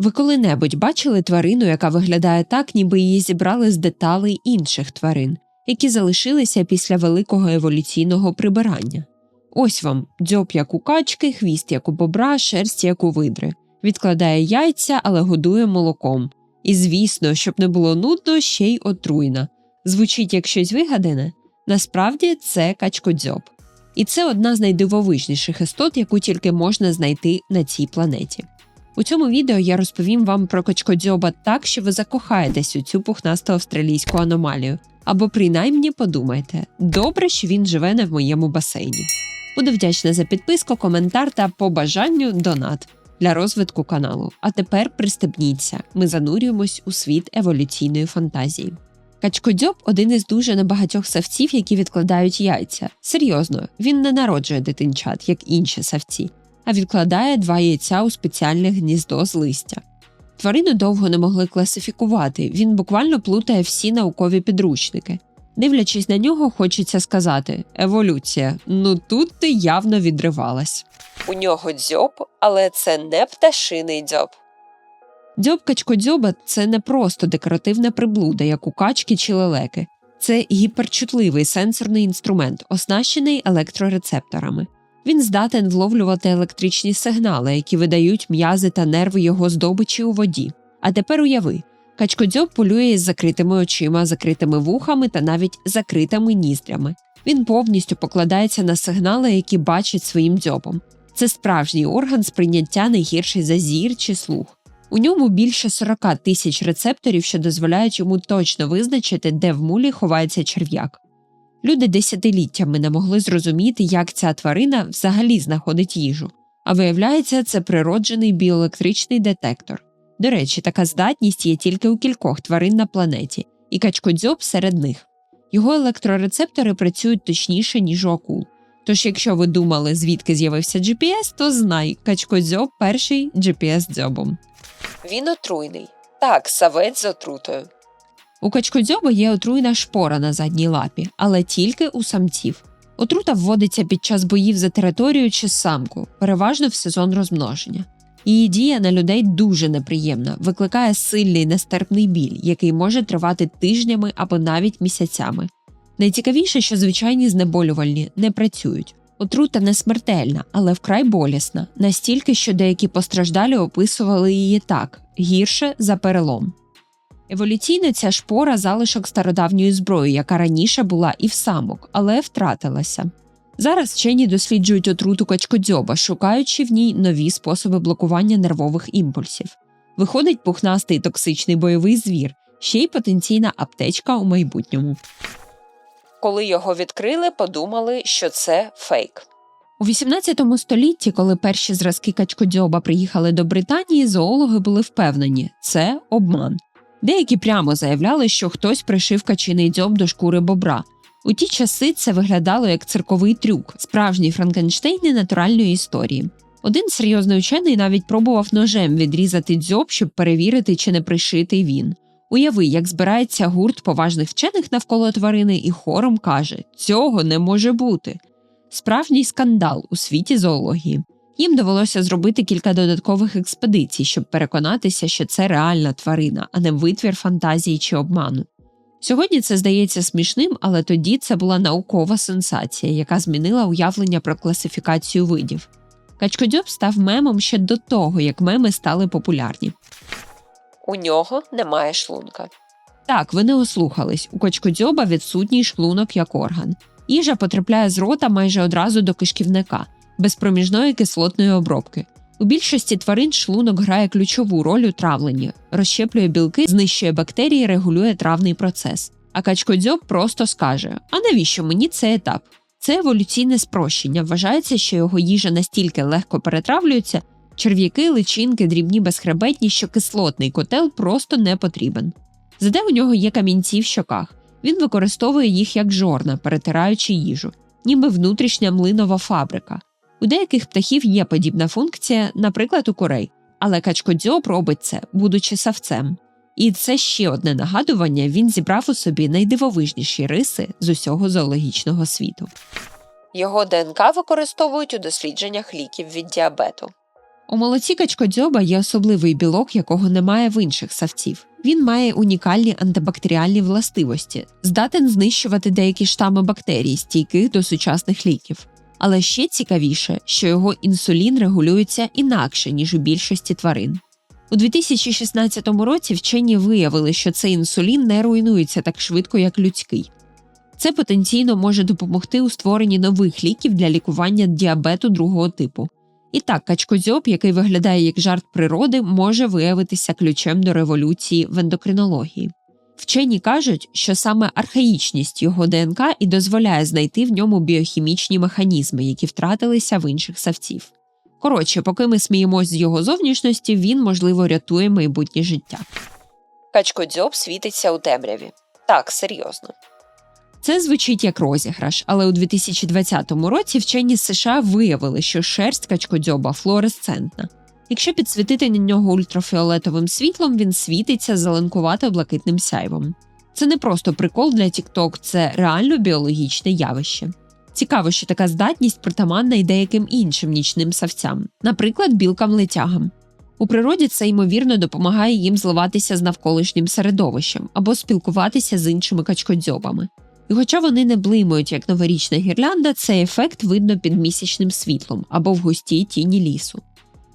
Ви коли-небудь бачили тварину, яка виглядає так, ніби її зібрали з деталей інших тварин, які залишилися після великого еволюційного прибирання? Ось вам дзьоб як у качки, хвіст як у бобра, шерсть як у видри, відкладає яйця, але годує молоком. І, звісно, щоб не було нудно, ще й отруйна. Звучить як щось вигадане? Насправді це качкодзьоб. І це одна з найдивовижніших істот, яку тільки можна знайти на цій планеті. У цьому відео я розповім вам про качкодзьоба так, що ви закохаєтесь у цю пухнасту австралійську аномалію, або принаймні подумайте, добре, що він живе не в моєму басейні. Буду вдячна за підписку, коментар та по бажанню донат для розвитку каналу. А тепер пристебніться, ми занурюємось у світ еволюційної фантазії. Качкодзьоб один із дуже небагатьох савців, які відкладають яйця. Серйозно, він не народжує дитинчат, як інші савці, а відкладає два яйця у спеціальне гніздо з листя. Тварину довго не могли класифікувати, він буквально плутає всі наукові підручники. Дивлячись на нього, хочеться сказати: еволюція, ну тут ти явно відривалась. У нього дзьоб, але це не пташиний дзьоб. Дзьоб качкодзьоба це не просто декоративна приблуда, як у качки чи лелеки. Це гіперчутливий сенсорний інструмент, оснащений електрорецепторами. Він здатен вловлювати електричні сигнали, які видають м'язи та нерви його здобичі у воді. А тепер уяви, качкодзьоб полює із закритими очима, закритими вухами та навіть закритими ніздрями. Він повністю покладається на сигнали, які бачить своїм дзьобом. Це справжній орган сприйняття не гірший за зір чи слух. У ньому більше 40 тисяч рецепторів, що дозволяють йому точно визначити, де в мулі ховається черв'як. Люди десятиліттями не могли зрозуміти, як ця тварина взагалі знаходить їжу, а виявляється, це природжений біоелектричний детектор. До речі, така здатність є тільки у кількох тварин на планеті, і качкодзьоб серед них. Його електрорецептори працюють точніше, ніж у акул. Тож, якщо ви думали, звідки з'явився GPS, то знай, качкодзьоб перший GPS дзьобом. Він отруйний. Так, савець з отрутою. У качкодзьоба є отруйна шпора на задній лапі, але тільки у самців. Отрута вводиться під час боїв за територію чи самку, переважно в сезон розмноження. Її дія на людей дуже неприємна, викликає сильний нестерпний біль, який може тривати тижнями або навіть місяцями. Найцікавіше, що звичайні знеболювальні не працюють. Отрута не смертельна, але вкрай болісна, настільки, що деякі постраждалі описували її так гірше за перелом. Еволюційно ця шпора залишок стародавньої зброї, яка раніше була і в самок, але втратилася. Зараз вчені досліджують отруту качкодзьоба, шукаючи в ній нові способи блокування нервових імпульсів. Виходить пухнастий токсичний бойовий звір, ще й потенційна аптечка у майбутньому. Коли його відкрили, подумали, що це фейк. У 18 столітті, коли перші зразки качкодзьоба приїхали до Британії, зоологи були впевнені, це обман. Деякі прямо заявляли, що хтось пришив качиний дзьоб до шкури бобра. У ті часи це виглядало як цирковий трюк, справжній Франкенштейн натуральної історії. Один серйозний учений навіть пробував ножем відрізати дзьоб, щоб перевірити, чи не пришитий він. Уяви, як збирається гурт поважних вчених навколо тварини і хором каже: цього не може бути. Справжній скандал у світі зоології. Їм довелося зробити кілька додаткових експедицій, щоб переконатися, що це реальна тварина, а не витвір фантазії чи обману. Сьогодні це здається смішним, але тоді це була наукова сенсація, яка змінила уявлення про класифікацію видів. Качкодьоб став мемом ще до того, як меми стали популярні. У нього немає шлунка. Так, ви не ослухались. У качкодзьоба відсутній шлунок як орган. Їжа потрапляє з рота майже одразу до кишківника, без проміжної кислотної обробки. У більшості тварин шлунок грає ключову роль у травленні, розщеплює білки, знищує бактерії, регулює травний процес. А качкодзьоб просто скаже: А навіщо мені цей етап? Це еволюційне спрощення. Вважається, що його їжа настільки легко перетравлюється, черв'яки, личинки, дрібні безхребетні, що кислотний котел просто не потрібен. Зате у нього є камінці в щоках. Він використовує їх як жорна, перетираючи їжу, ніби внутрішня млинова фабрика. У деяких птахів є подібна функція, наприклад, у курей, але качкодзьоб робить це, будучи савцем. І це ще одне нагадування: він зібрав у собі найдивовижніші риси з усього зоологічного світу. Його ДНК використовують у дослідженнях ліків від діабету. У молоці качкодзьоба є особливий білок, якого немає в інших савців. Він має унікальні антибактеріальні властивості, здатен знищувати деякі штами бактерій, стійких до сучасних ліків. Але ще цікавіше, що його інсулін регулюється інакше, ніж у більшості тварин. У 2016 році вчені виявили, що цей інсулін не руйнується так швидко, як людський. Це потенційно може допомогти у створенні нових ліків для лікування діабету другого типу. І так, качкозьоб, який виглядає як жарт природи, може виявитися ключем до революції в ендокринології. Вчені кажуть, що саме архаїчність його ДНК і дозволяє знайти в ньому біохімічні механізми, які втратилися в інших савців. Коротше, поки ми сміємось з його зовнішності, він, можливо, рятує майбутнє життя. Качкодзьоб світиться у темряві. Так, серйозно. Це звучить як розіграш, але у 2020 році вчені США виявили, що шерсть качкодзьоба флуоресцентна. Якщо підсвітити на нього ультрафіолетовим світлом, він світиться зеленкувато блакитним сяйвом. Це не просто прикол для TikTok, це реально біологічне явище. Цікаво, що така здатність притаманна й деяким іншим нічним савцям, наприклад, білкам-летягам. У природі це ймовірно допомагає їм зливатися з навколишнім середовищем або спілкуватися з іншими качкодзьобами. І хоча вони не блимають як новорічна гірлянда, цей ефект видно під місячним світлом або в густій тіні лісу.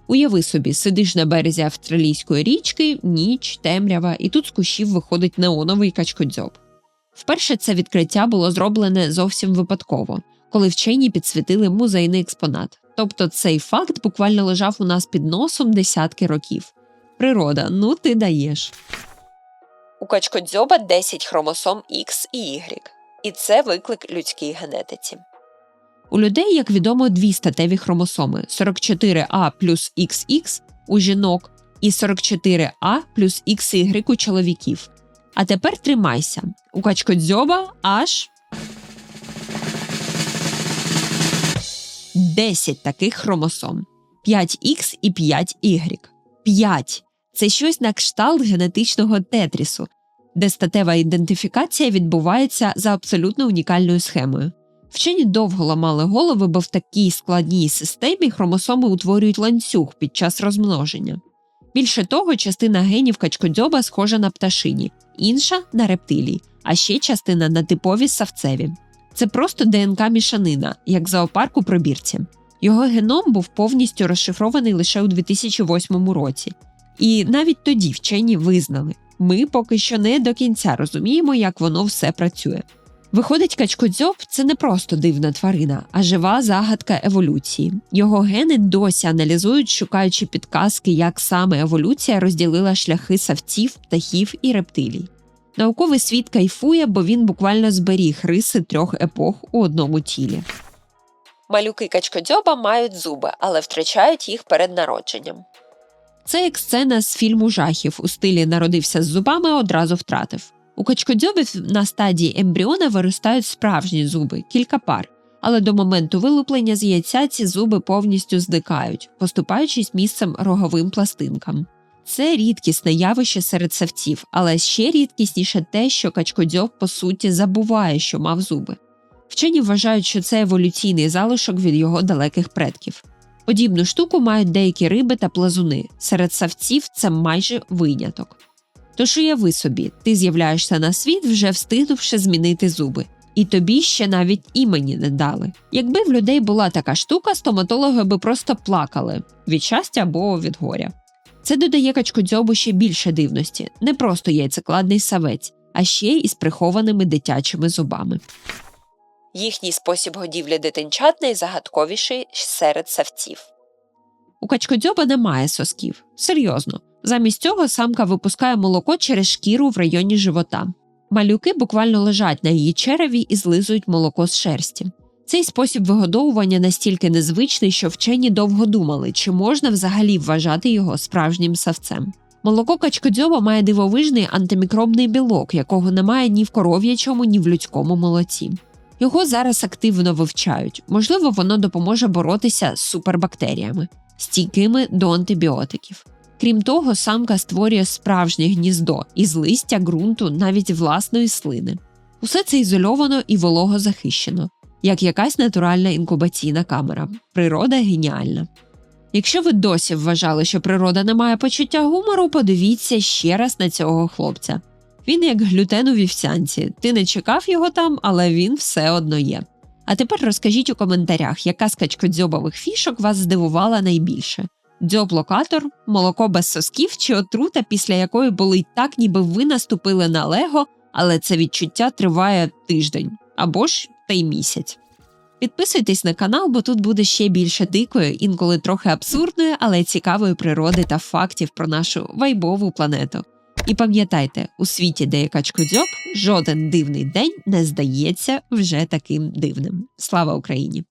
Уяви собі, сидиш на березі австралійської річки, ніч, темрява, і тут з кущів виходить неоновий качкодзьоб. Вперше це відкриття було зроблене зовсім випадково, коли вчені підсвітили музейний експонат. Тобто цей факт буквально лежав у нас під носом десятки років. Природа, ну ти даєш. У качкодзьоба 10 хромосом X і Y, і це виклик людській генетиці. У людей, як відомо, дві статеві хромосоми 44А плюс XX у жінок і 44А плюс XY у чоловіків. А тепер тримайся. У качкодзьоба аж 10 таких хромосом: 5Х і 5Y. 5 це щось на кшталт генетичного тетрісу, де статева ідентифікація відбувається за абсолютно унікальною схемою. Вчені довго ламали голови, бо в такій складній системі хромосоми утворюють ланцюг під час розмноження. Більше того, частина генів качкодзьоба схожа на пташині, інша на рептилії, а ще частина на типові савцеві. Це просто ДНК мішанина, як зоопарк у пробірці. Його геном був повністю розшифрований лише у 2008 році. І навіть тоді вчені визнали, ми поки що не до кінця розуміємо, як воно все працює. Виходить, качкодзьоб це не просто дивна тварина, а жива загадка еволюції. Його гени досі аналізують, шукаючи підказки, як саме еволюція розділила шляхи савців, птахів і рептилій. Науковий світ кайфує, бо він буквально зберіг риси трьох епох у одному тілі. Малюки качкодзьоба мають зуби, але втрачають їх перед народженням. Це як сцена з фільму жахів у стилі народився з зубами, одразу втратив. У качкодзьобів на стадії ембріона виростають справжні зуби, кілька пар, але до моменту вилуплення з яйця ці зуби повністю зникають, поступаючись місцем роговим пластинкам. Це рідкісне явище серед савців, але ще рідкісніше те, що качкодзьоб по суті забуває, що мав зуби. Вчені вважають, що це еволюційний залишок від його далеких предків. Подібну штуку мають деякі риби та плазуни. Серед савців це майже виняток. Тож уяви собі, ти з'являєшся на світ, вже встигнувши змінити зуби, і тобі ще навіть імені не дали. Якби в людей була така штука, стоматологи би просто плакали від щастя або від горя. Це додає качкодзьобу ще більше дивності, не просто яйцекладний савець, а ще й із прихованими дитячими зубами. Їхній спосіб годівлі дитинчат найзагадковіший серед савців. У качкодзьоба немає сосків. Серйозно. Замість цього самка випускає молоко через шкіру в районі живота. Малюки буквально лежать на її череві і злизують молоко з шерсті. Цей спосіб вигодовування настільки незвичний, що вчені довго думали, чи можна взагалі вважати його справжнім савцем. Молоко качкодзьоба має дивовижний антимікробний білок, якого немає ні в коров'ячому, ні в людському молоці. Його зараз активно вивчають. Можливо, воно допоможе боротися з супербактеріями, стійкими до антибіотиків. Крім того, самка створює справжнє гніздо із листя, ґрунту, навіть власної слини. Усе це ізольовано і вологозахищено, як якась натуральна інкубаційна камера. Природа геніальна. Якщо ви досі вважали, що природа не має почуття гумору, подивіться ще раз на цього хлопця. Він як глютен у вівсянці. Ти не чекав його там, але він все одно є. А тепер розкажіть у коментарях, яка з качкодзьобових фішок вас здивувала найбільше: дзьоб-локатор, молоко без сосків чи отрута, після якої болить так, ніби ви наступили на лего, але це відчуття триває тиждень або ж та й місяць. Підписуйтесь на канал, бо тут буде ще більше дикої, інколи трохи абсурдної, але цікавої природи та фактів про нашу вайбову планету. І пам'ятайте, у світі, де є качкодзьоб, жоден дивний день не здається вже таким дивним. Слава Україні!